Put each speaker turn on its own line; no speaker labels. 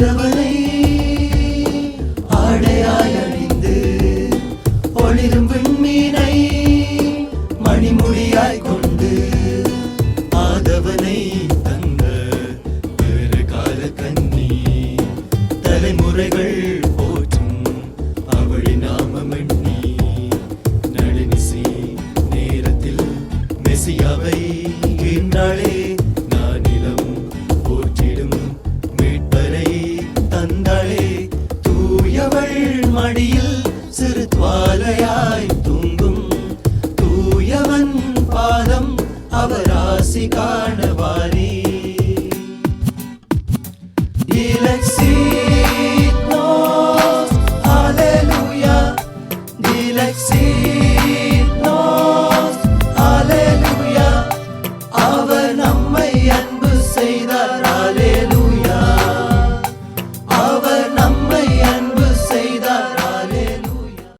நிற்கிறவரை ஆடையாய் அணிந்து ஒளிரும் விண்மீனை மணிமொழியாய் கொண்டு ஆதவனை தந்த வேறு கால கன்னி தலைமுறைகள் போற்றும் அவளி ജ്വാലയായി തൂങ്ങും തൂയവൻ പാദം അവരാശി കാണവാനേ Dilexit nos, aleluya, Dilexit.